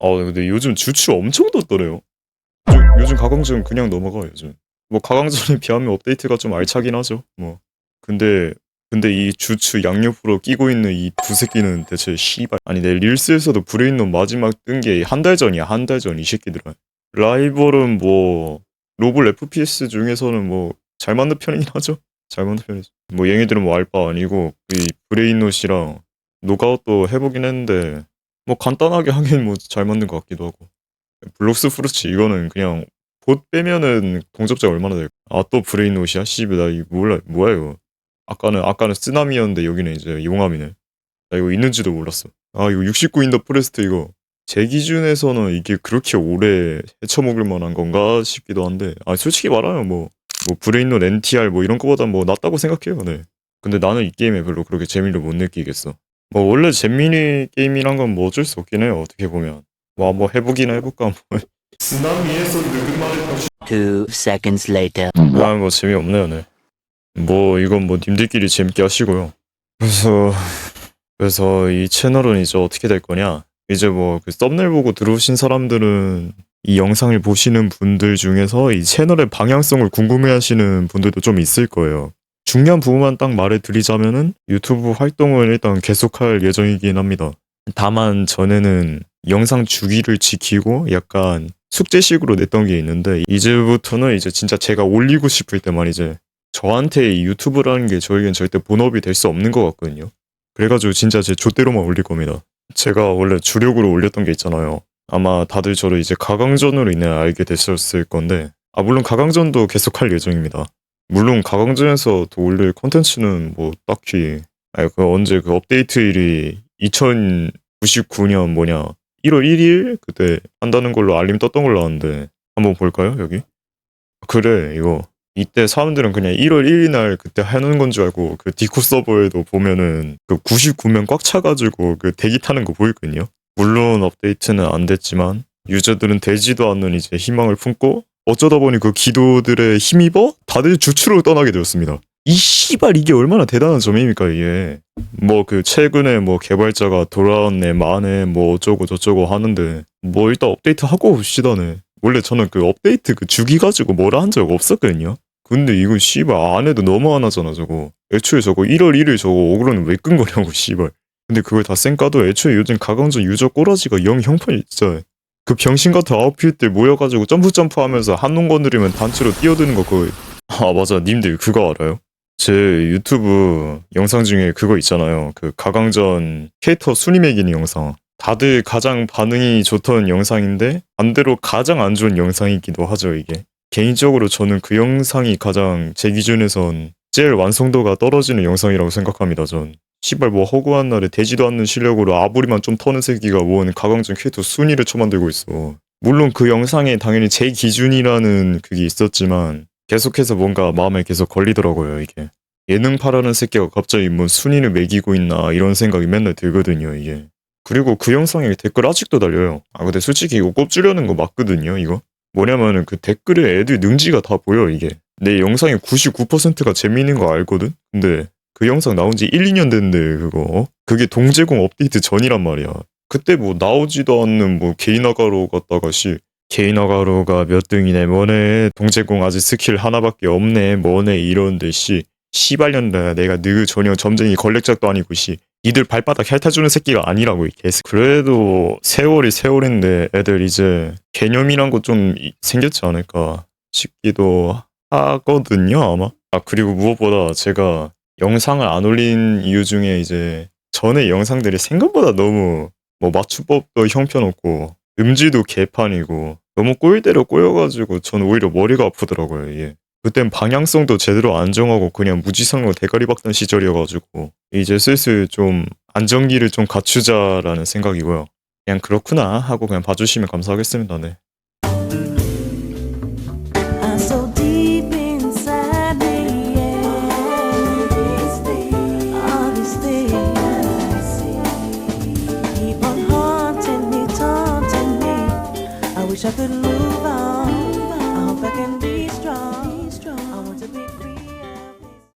아 근데 요즘 주추 엄청 떴더래요. 요, 요즘 가광전 그냥 넘어가 요즘. 뭐 가광전에 비하면 업데이트가 좀 알차긴 하죠. 뭐 근데 근데 이 주추 양옆으로 끼고 있는 이 두 새끼는 대체 씨발 아니 내 릴스에서도 브레인론 마지막 뜬 게 한 달 전이야 한 달 전 이 새끼들은 라이벌은 뭐 로블 FPS 중에서는 뭐 잘 만든 편이긴 하죠 잘 만든 편이죠 뭐 얘네들은 뭐 알바 아니고 이 브레인롯이랑 노가웃도 해보긴 했는데 뭐 간단하게 하긴 뭐 잘 만든 것 같기도 하고 블록스 프루치 이거는 그냥 봇 빼면은 동접자 얼마나 될까 아 또 브레인롯이야 씨발 나 이거 몰라 뭐야 이거 아까는 아까는 쓰나미였는데 여기는 이제 용암이네. 나 이거 있는지도 몰랐어. 아 이거 69인더 프레스트 이거 제 기준에서는 이게 그렇게 오래 헤쳐먹을 만한 건가 싶기도 한데 아 솔직히 말하면 뭐뭐 브레인롯 NTR 뭐 이런 거보다 뭐 낫다고 생각해요. 네. 근데 나는 이 게임에 별로 그렇게 재미를 못 느끼겠어. 뭐 원래 재미니 게임이란 건 뭐 어쩔 수 없긴 해요. 어떻게 보면 뭐 한번 해보기나 해볼까 뭐. 쓰나미에서 Two seconds later. 아, 뭐 재미없네요, 네. 뭐 이건 뭐 님들끼리 재밌게 하시고요. 그래서 그래서 이 채널은 이제 어떻게 될 거냐? 이제 뭐 그 썸네일 보고 들어오신 사람들은 이 영상을 보시는 분들 중에서 이 채널의 방향성을 궁금해하시는 분들도 좀 있을 거예요. 중요한 부분만 딱 말해드리자면은 유튜브 활동을 일단 계속할 예정이긴 합니다. 다만 전에는 영상 주기를 지키고 약간 숙제식으로 냈던 게 있는데 이제부터는 이제 진짜 제가 올리고 싶을 때만 이제 저한테 이 유튜브라는 게 저에겐 절대 본업이 될 수 없는 것 같거든요. 그래가지고 진짜 제 좆대로만 올릴 겁니다. 제가 원래 주력으로 올렸던 게 있잖아요. 아마 다들 저를 이제 가강전으로 인해 알게 됐었을 건데 아 물론 가강전도 계속할 예정입니다. 물론 가강전에서 또 올릴 콘텐츠는 뭐 딱히 아그 언제 그 업데이트일이 2099년 뭐냐 1월 1일 그때 한다는 걸로 알림 떴던 걸로 아는데 한번 볼까요 여기? 그래 이거 이때 사람들은 그냥 1월 1일 날 그때 해놓은 건 줄 알고 그 디코 서버에도 보면은 그 99명 꽉 차가지고 그 대기 타는 거 보이거든요. 물론 업데이트는 안 됐지만 유저들은 되지도 않는 이제 희망을 품고 어쩌다 보니 그 기도들에 힘입어 다들 주추로 떠나게 되었습니다. 이 씨발 이게 얼마나 대단한 점입니까 이게. 뭐 그 최근에 뭐 개발자가 돌아왔네 마네 뭐 어쩌고 저쩌고 하는데 뭐 일단 업데이트 하고 옵시다네. 원래 저는 그 업데이트 그 주기 가지고 뭐라 한 적 없었거든요. 근데 이거 씨발 안 해도 너무 안 하잖아 저거. 애초에 저거 1월 1일 저거 오그로는 왜 끈 거냐고 씨발. 근데 그걸 다 쌩까도 애초에 요즘 가강전 유저 꼬라지가 영 형편이 진짜 그 병신 같은 아웃핏들 모여가지고 점프 점프 하면서 한눈 건드리면 단추로 뛰어드는 거 그거 아 맞아 님들 그거 알아요? 제 유튜브 영상 중에 그거 있잖아요. 그 가강전 캐릭터 순위 매기는 영상. 다들 가장 반응이 좋던 영상인데 반대로 가장 안 좋은 영상이기도 하죠, 이게. 개인적으로 저는 그 영상이 가장 제 기준에선 제일 완성도가 떨어지는 영상이라고 생각합니다, 전. 시발 뭐 허구한 날에 되지도 않는 실력으로 아부리만 좀 터는 새끼가 뭔 가강전 캐릭터 순위를 쳐만들고 있어. 물론 그 영상에 당연히 제 기준이라는 그게 있었지만 계속해서 뭔가 마음에 계속 걸리더라고요, 이게. 예능파라는 새끼가 갑자기 뭐 순위를 매기고 있나 이런 생각이 맨날 들거든요, 이게. 그리고 그 영상에 댓글 아직도 달려요. 아, 근데 솔직히 이거 꼽주려는 거 맞거든요, 이거. 뭐냐면은 그 댓글에 애들 능지가 다 보여, 이게. 내 영상의 99%가 재미있는 거 알거든? 근데 그 영상 나온 지 1, 2년 됐는데, 그거. 어? 그게 동제공 업데이트 전이란 말이야. 그때 뭐 나오지도 않는 뭐 개인화가로 갔다가 씨, 개인화가로가 몇 등이네 뭐네 동제공 아직 스킬 하나밖에 없네 뭐네 이러는데 씨 씨발년다 내가 느 전혀 점쟁이 걸렉작도 아니고 씨 니들 발바닥 핥아주는 새끼가 아니라고 이 개새 그래도 세월이 세월인데 애들 이제 개념이란 거 좀 생겼지 않을까 싶기도 하거든요 아마 아 그리고 무엇보다 제가 영상을 안 올린 이유 중에 이제 전에 영상들이 생각보다 너무 뭐 맞춤법도 형편없고 음질도 개판이고 너무 꼴대로 꼬여가지고 저는 오히려 머리가 아프더라고요 이게. 그땐 방향성도 제대로 안 정하고 그냥 무지성으로 대가리 박던 시절이어가지고 이제 슬슬 좀 안정기를 좀 갖추자라는 생각이고요. 그냥 그렇구나 하고 그냥 봐주시면 감사하겠습니다 네 wish I could